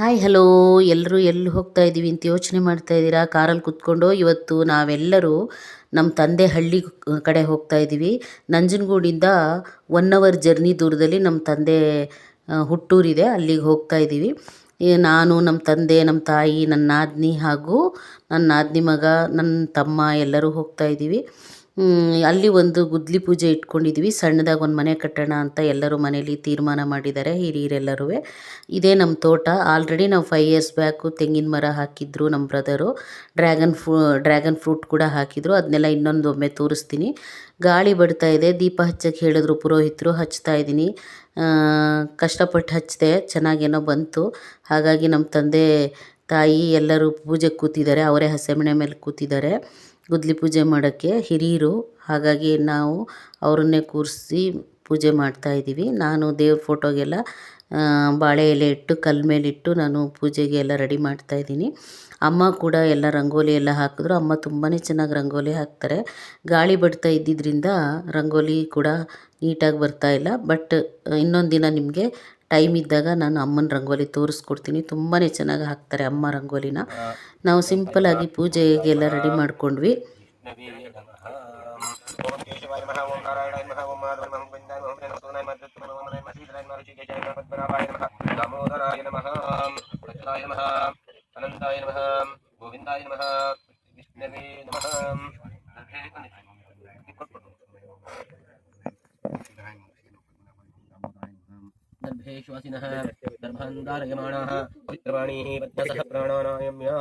Hi hello ಎಲ್ಲರೂ ಎಲ್ಲಿ ಹೋಗ್ತಾ ಇದ್ದೀವಿ ಅಂತ ಯೋಚನೆ ಮಾಡ್ತಾ ಇದ್ದೀರಾ ಕಾರಲ್ಲಿ ಕುತ್ಕೊಂಡು ಇವತ್ತು ನಾವೆಲ್ಲರೂ ನಮ್ಮ ತಂದೆ ಹಳ್ಳಿ ಕಡೆ ಹೋಗ್ತಾ ಇದ್ದೀವಿ ನಂಜನಗೂಡಿಂದ ಒನ್ ಅವರ್ ಜರ್ನಿ ದೂರದಲ್ಲಿ ನಮ್ಮ ತಂದೆ ಹುಟ್ಟೂರಿದೆ ಅಲ್ಲಿಗೆ ಹೋಗ್ತಾ ಇದ್ದೀವಿ ನಾನು, ನಮ್ಮ ತಂದೆ, ನಮ್ಮ ತಾಯಿ, ನನ್ನ ನಾದಿನಿ ಹಾಗೂ ನನ್ನ ನಾದಿನಿ ಮಗ, ನನ್ನ ತಮ್ಮ ಎಲ್ಲರೂ ಹೋಗ್ತಾ ಇದ್ದೀವಿ ಅಲ್ಲಿ ಒಂದು ಗುದ್ಲಿ ಪೂಜೆ ಇಟ್ಕೊಂಡಿದ್ವಿ. ಸಣ್ಣದಾಗಿ ಒಂದು ಮನೆ ಕಟ್ಟೋಣ ಅಂತ ಎಲ್ಲರೂ ಮನೇಲಿ ತೀರ್ಮಾನ ಮಾಡಿದ್ದಾರೆ ಹಿರಿಯರೆಲ್ಲರೂ ಇದೇ ನಮ್ಮ ತೋಟ. ಆಲ್ರೆಡಿ ನಾವು ಫೈವ್ ಇಯರ್ಸ್ ಬ್ಯಾಕು ತೆಂಗಿನ ಮರ ಹಾಕಿದ್ರು ನಮ್ಮ brother dragon fruit dragon fruit ಕೂಡ ಹಾಕಿದ್ರು. ಅದನ್ನೆಲ್ಲ ಇನ್ನೊಂದು ಒಮ್ಮೆ ತೋರಿಸ್ತೀನಿ. ಗಾಳಿ ಬರ್ತಾ ಇದೆ. ದೀಪ ಹಚ್ಚಕ್ಕೆ ಹೇಳಿದ್ರು ಪುರೋಹಿತರು. ಹಚ್ತಾ ಇದ್ದೀನಿ. ಕಷ್ಟಪಟ್ಟು ಹಚ್ಚಿದೆ ಚೆನ್ನಾಗೇನೋ ಬಂತು. ಹಾಗಾಗಿ ನಮ್ಮ ತಂದೆ, ತಾಯಿ ಎಲ್ಲರೂ ಪೂಜೆಗೆ ಕೂತಿದ್ದಾರೆ. ಅವರೇ ಹಸೆಮಣೆ ಮೇಲೆ ಕೂತಿದ್ದಾರೆ. ಗುದ್ಲಿ ಪೂಜೆ ಮಾಡೋಕ್ಕೆ ಹಿರಿಯರು, ಹಾಗಾಗಿ ನಾವು ಅವರನ್ನೇ ಕೂರಿಸಿ ಪೂಜೆ ಮಾಡ್ತಾ ಇದ್ದೀವಿ. ನಾನು ದೇವ್ರ ಫೋಟೋಗೆಲ್ಲ ಬಾಳೆ ಎಲೆ ಇಟ್ಟು ಕಲ್ಲ ಮೇಲಿಟ್ಟು ನಾನು ಪೂಜೆಗೆ ಎಲ್ಲ ರೆಡಿ ಮಾಡ್ತಾ ಇದ್ದೀನಿ. ಅಮ್ಮ ಕೂಡ ಎಲ್ಲ ರಂಗೋಲಿ ಎಲ್ಲ ಹಾಕಿದ್ರು. ಅಮ್ಮ ತುಂಬಾ ಚೆನ್ನಾಗಿ ರಂಗೋಲಿ ಹಾಕ್ತಾರೆ. ಗಾಳಿ ಬಡ್ತಾ ಇದ್ದಿದ್ದರಿಂದ ರಂಗೋಲಿ ಕೂಡ ನೀಟಾಗಿ ಬರ್ತಾ ಇಲ್ಲ. ಬಟ್, ಇನ್ನೊಂದು ದಿನ ನಿಮಗೆ ಟೈಮ್ ಇದ್ದಾಗ ನಾನು ಅಮ್ಮನ ರಂಗೋಲಿ ತೋರಿಸ್ಕೊಡ್ತೀನಿ. ತುಂಬಾನೇ ಚೆನ್ನಾಗಿ ಹಾಕ್ತಾರೆ ಅಮ್ಮ ರಂಗೋಲಿನ. ನಾವು ಸಿಂಪಲ್ ಸಿಂಪಲಾಗಿ ಪೂಜೆಗೆಲ್ಲ ರೆಡಿ ಮಾಡ್ಕೊಂಡ್ವಿ. ಗೋವಿಂದಾಯ ನಮಃ. दर्भेश्वासिनः दर्भान्दारयमाणाः पवित्रवाणीः पद्मसः प्राणानायम्या।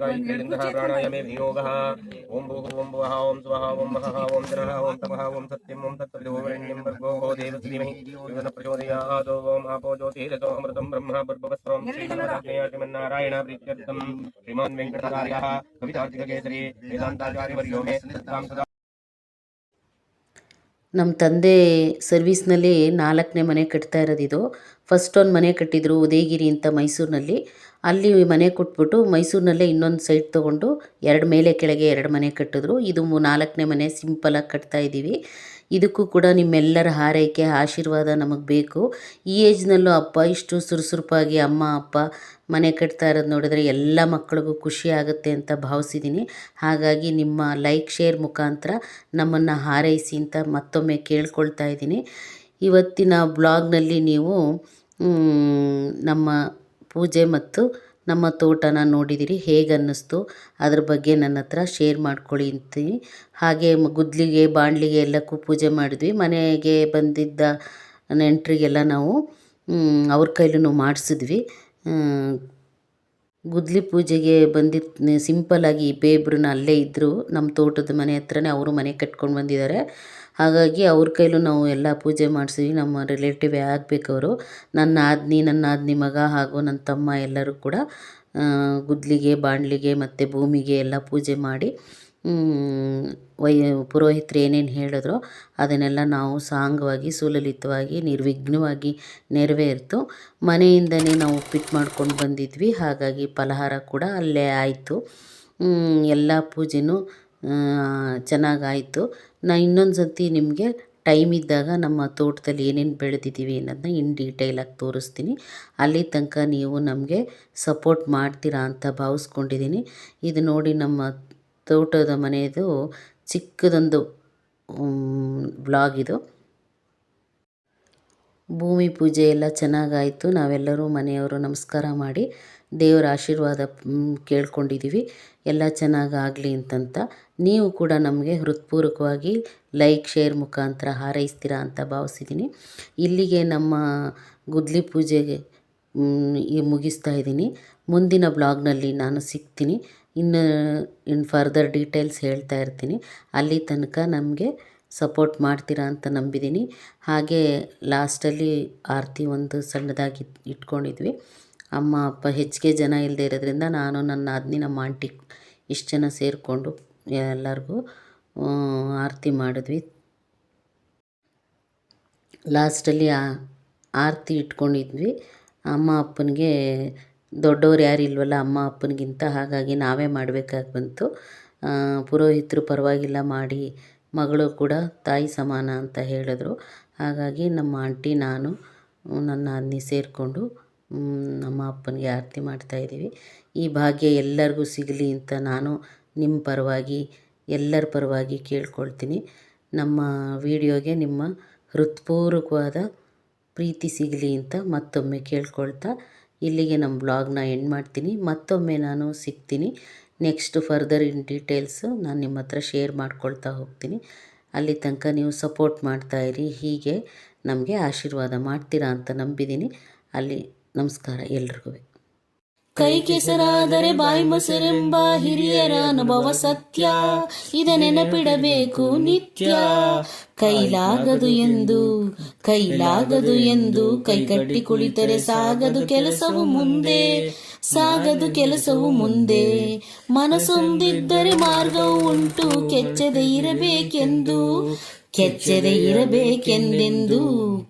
गायत्रीलिङ्गः प्राणायामे वियोगः। ॐ भूः ॐ भुवः ॐ स्वः ॐ महः ॐ जनः ॐ ॐ सत्यम् ॐ भर्गो देवस्य धीमहि। योगन प्रचोदयात् ॐ आपो ज्योतिरतो अमृतं ब्रह्म श्रीमन्नारायण प्रीत्यर्थं श्रीमान् वेङ्कटाचार्यः कवितार्थिककेसरी वेदान्ताचार्यवर्यो मे सदा ನಮ್ಮ ತಂದೆ ಸರ್ವಿಸ್ನಲ್ಲಿ ನಾಲ್ಕನೇ ಮನೆ ಕಟ್ತಾ ಇರೋದಿದು. ಫಸ್ಟ್ ಒಂದು ಮನೆ ಕಟ್ಟಿದ್ರು ಉದಯಗಿರಿ ಅಂತ ಮೈಸೂರಿನಲ್ಲಿ. ಅಲ್ಲಿ ಮನೆ ಕೊಟ್ಬಿಟ್ಟು ಮೈಸೂರಿನಲ್ಲೇ ಇನ್ನೊಂದು ಸೈಟ್ ತೊಗೊಂಡು ಎರಡು ಮೇಲೆ ಕೆಳಗೆ ಎರಡು ಮನೆ ಕಟ್ಟಿದ್ರು. ಇದು ನಾಲ್ಕನೇ ಮನೆ ಸಿಂಪಲಾಗಿ ಕಟ್ತಾ ಇದ್ದೀವಿ. ಇದಕ್ಕೂ ಕೂಡ ನಿಮ್ಮೆಲ್ಲರ ಹಾರೈಕೆ, ಆಶೀರ್ವಾದ ನಮಗೆ ಬೇಕು. ಈ ಏಜ್ನಲ್ಲೂ ಅಪ್ಪ ಇಷ್ಟು ಸುರುಸುರುಪಾಗಿ ಅಮ್ಮ, ಅಪ್ಪ ಮನೆ ಕಟ್ತಾ ಇರೋದು ನೋಡಿದ್ರೆ ಎಲ್ಲ ಮಕ್ಕಳಿಗೂ ಖುಷಿ ಆಗುತ್ತೆ ಅಂತ ಭಾವಿಸಿದ್ದೀನಿ ಹಾಗಾಗಿ ನಿಮ್ಮ ಲೈಕ್ ಶೇರ್ ಮುಖಾಂತರ ನಮ್ಮನ್ನು ಹಾರೈಸಿ ಅಂತ ಮತ್ತೊಮ್ಮೆ ಕೇಳ್ಕೊಳ್ತಾ ಇದ್ದೀನಿ. ಇವತ್ತಿನ ಬ್ಲಾಗ್ನಲ್ಲಿ ನೀವು ನಮ್ಮ ಪೂಜೆ ಮತ್ತು ನಮ್ಮ ತೋಟನ ನೋಡಿದಿರಿ ಹೇಗೆ ಅನ್ನಿಸ್ತು ಅದ್ರ ಬಗ್ಗೆ ನನ್ನ ಹತ್ರ ಶೇರ್ ಮಾಡ್ಕೊಳ್ಳಿ ಅಂತೀನಿ. ಹಾಗೆ ಗುದ್ಲಿಗೆ, ಬಾಣಲಿಗೆ ಎಲ್ಲಕ್ಕೂ ಪೂಜೆ ಮಾಡಿದ್ವಿ. ಮನೆಗೆ ಬಂದಿದ್ದ ನೆಂಟರಿಗೆಲ್ಲ ನಾವು ಅವ್ರ ಕೈಲೂ ಮಾಡಿಸಿದ್ವಿ. ಗುದ್ಲಿ ಪೂಜೆಗೆ ಬಂದಿದ್ದ ಸಿಂಪಲ್ಲಾಗಿ ಬೇಬ್ರನ್ನ ಅಲ್ಲೇ ಇದ್ದರು ನಮ್ಮ ತೋಟದ ಮನೆ ಹತ್ರನೇ ಅವರು ಮನೆ ಕಟ್ಕೊಂಡು ಬಂದಿದ್ದಾರೆ. ಹಾಗಾಗಿ ಅವ್ರ ಕೈಲೂ ನಾವು ಎಲ್ಲ ಪೂಜೆ ಮಾಡಿಸಿದ್ವಿ. ನಮ್ಮ ರಿಲೇಟಿವೇ ಆಗಬೇಕವರು ನನ್ನ ಆದ್ನಿ ನನ್ನ ಆದ್ನಿ ಮಗ ಹಾಗೂ ನನ್ನ ತಮ್ಮ ಎಲ್ಲರೂ ಕೂಡ ಗುದ್ಲಿಗೆ, ಬಾಣಲಿಗೆ ಮತ್ತು ಭೂಮಿಗೆ ಎಲ್ಲ ಪೂಜೆ ಮಾಡಿ ವೈ, ಪುರೋಹಿತರು ಏನೇನು ಹೇಳಿದ್ರೋ ಅದನ್ನೆಲ್ಲ ನಾವು ಸಾಂಗವಾಗಿ, ಸುಲಲಿತವಾಗಿ, ನಿರ್ವಿಘ್ನವಾಗಿ ನೆರವೇರಿತು. ಮನೆಯಿಂದನೇ ನಾವು ಉಪ್ಪಿಟ್ಟು ಮಾಡ್ಕೊಂಡು ಬಂದಿದ್ವಿ. ಹಾಗಾಗಿ ಫಲಹಾರ ಕೂಡ ಅಲ್ಲೇ ಆಯಿತು. ಎಲ್ಲ ಪೂಜೆನೂ ಚೆನ್ನಾಗಾಯಿತು. ನಾ ಇನ್ನೊಂದು ಸತಿ ನಿಮಗೆ ಟೈಮ್ ಇದ್ದಾಗ ನಮ್ಮ ತೋಟದಲ್ಲಿ ಏನೇನು ಬೆಳೆದಿದ್ದೀವಿ ಅನ್ನೋದನ್ನ ಇನ್ ಡೀಟೇಲಾಗಿ ತೋರಿಸ್ತೀನಿ. ಅಲ್ಲಿ ತನಕ ನೀವು ನಮಗೆ ಸಪೋರ್ಟ್ ಮಾಡ್ತೀರಾ ಅಂತ ಭಾವಿಸ್ಕೊಂಡಿದ್ದೀನಿ. ಇದು ನೋಡಿ ನಮ್ಮ ತೋಟದ ಮನೆಯದು ಚಿಕ್ಕದೊಂದು ಬ್ಲಾಗ್ ಇದು. ಭೂಮಿ ಪೂಜೆ ಎಲ್ಲ ಚೆನ್ನಾಗಾಯಿತು. ನಾವೆಲ್ಲರೂ ಮನೆಯವರು ನಮಸ್ಕಾರ ಮಾಡಿ ದೇವರ ಆಶೀರ್ವಾದ ಕೇಳ್ಕೊಂಡಿದ್ದೀವಿ ಎಲ್ಲ ಚೆನ್ನಾಗಾಗಲಿ ಅಂತಂತ. ನೀವು ಕೂಡ ನಮಗೆ ಹೃತ್ಪೂರ್ವಕವಾಗಿ ಲೈಕ್, ಶೇರ್ ಮುಖಾಂತರ ಹಾರೈಸ್ತೀರಾ ಅಂತ ಭಾವಿಸಿದ್ದೀನಿ ಇಲ್ಲಿಗೆ ನಮ್ಮ ಗುದ್ಲಿ ಪೂಜೆಗೆ ಮುಗಿಸ್ತಾ ಇದ್ದೀನಿ. ಮುಂದಿನ ಬ್ಲಾಗ್ನಲ್ಲಿ ನಾನು ಸಿಗ್ತೀನಿ. ಇನ್ನು ಇನ್ನು ಫರ್ದರ್ ಡೀಟೇಲ್ಸ್ ಹೇಳ್ತಾ ಇರ್ತೀನಿ. ಅಲ್ಲಿ ತನಕ ನಮಗೆ ಸಪೋರ್ಟ್ ಮಾಡ್ತೀರಾ ಅಂತ ನಂಬಿದ್ದೀನಿ ಹಾಗೆ ಲಾಸ್ಟಲ್ಲಿ ಆರತಿ ಒಂದು ಸಣ್ಣದಾಗಿ ಇಟ್ಕೊಂಡಿದ್ವಿ. ಅಮ್ಮ, ಅಪ್ಪ ಹೆಚ್ಚಿಗೆ ಜನ ಇಲ್ಲದೆ ಇರೋದ್ರಿಂದ ನಾನು ನನ್ನ ನಾದಿನಿ ನಮ್ಮ ಇಷ್ಟು ಜನ ಸೇರಿಕೊಂಡು ಎಲ್ಲರಿಗೂ ಆರತಿ ಮಾಡಿದ್ವಿ. ಲಾಸ್ಟಲ್ಲಿ ಆರತಿ ಇಟ್ಕೊಂಡಿದ್ವಿ. ಅಮ್ಮ, ಅಪ್ಪನಿಗೆ ದೊಡ್ಡವ್ರು ಯಾರು ಇಲ್ವಲ್ಲ, ಅಮ್ಮ ಅಪ್ಪನಿಗಿಂತ ಹಾಗಾಗಿ ನಾವೇ ಮಾಡಬೇಕಾಗಿ ಬಂತು. ಪುರೋಹಿತರು ಪರವಾಗಿಲ್ಲ ಮಾಡಿ ಮಗಳು ಕೂಡ ತಾಯಿ ಸಮಾನ ಅಂತ ಹೇಳಿದ್ರು. ಹಾಗಾಗಿ ನಮ್ಮ ಆಂಟಿ, ನಾನು, ನನ್ನ ಅನ್ನಿ ಸೇರಿಕೊಂಡು ನಮ್ಮ ಅಪ್ಪನಿಗೆ ಆರತಿ ಮಾಡ್ತಾಯಿದ್ದೀವಿ ಈ ಭಾಗ್ಯ ಎಲ್ಲರಿಗೂ ಸಿಗಲಿ ಅಂತ ನಾನು ನಿಮ್ಮ ಪರವಾಗಿ, ಎಲ್ಲರ ಪರವಾಗಿ ಕೇಳ್ಕೊಳ್ತೀನಿ. ನಮ್ಮ ವಿಡಿಯೋಗೆ ನಿಮ್ಮ ಹೃತ್ಪೂರ್ವಕವಾದ ಪ್ರೀತಿ ಸಿಗಲಿ ಅಂತ ಮತ್ತೊಮ್ಮೆ ಕೇಳ್ಕೊಳ್ತಾ ಇಲ್ಲಿಗೆ ನಮ್ಮ ಬ್ಲಾಗ್ನ ಎಂಡ್ ಮಾಡ್ತೀನಿ. ಮತ್ತೊಮ್ಮೆ ನಾನು ಸಿಗ್ತೀನಿ. ನೆಕ್ಸ್ಟ್ ಫರ್ದರ್ ಇನ್ ಡೀಟೇಲ್ಸು ನಾನು ನಿಮ್ಮ ಹತ್ರ ಶೇರ್ ಮಾಡ್ಕೊಳ್ತಾ ಹೋಗ್ತೀನಿ. ಅಲ್ಲಿ ತನಕ ನೀವು ಸಪೋರ್ಟ್ ಮಾಡ್ತಾಯಿರಿ ಹೀಗೆ ನಮಗೆ ಆಶೀರ್ವಾದ ಮಾಡ್ತೀರಾ ಅಂತ ನಂಬಿದ್ದೀನಿ. ಅಲ್ಲಿ ನಮಸ್ಕಾರ ಎಲ್ರಿಗೂ. ಕೈ ಕೆಸರಾದರೆ ಬಾಯಿ ಮೊಸರೆಂಬ ಹಿರಿಯರ ಅನುಭವ ಸತ್ಯ. ಇದ ನೆನಪಿಡಬೇಕು ನಿತ್ಯ. ಕೈಲಾಗದು ಎಂದು ಕೈಲಾಗದು ಎಂದು ಕೈ ಕಟ್ಟಿ ಕುಳಿತರೆ ಸಾಗದು ಕೆಲಸವು ಮುಂದೆ, ಸಾಗದು ಕೆಲಸವು ಮುಂದೆ. ಮನಸ್ಸೊಂದಿದ್ದರೆ ಮಾರ್ಗವು ಉಂಟು, ಕೆಚ್ಚದೆ ಇರಬೇಕೆಂದು, ಕೆಚ್ಚದೆ ಇರಬೇಕೆಂದೆಂದು.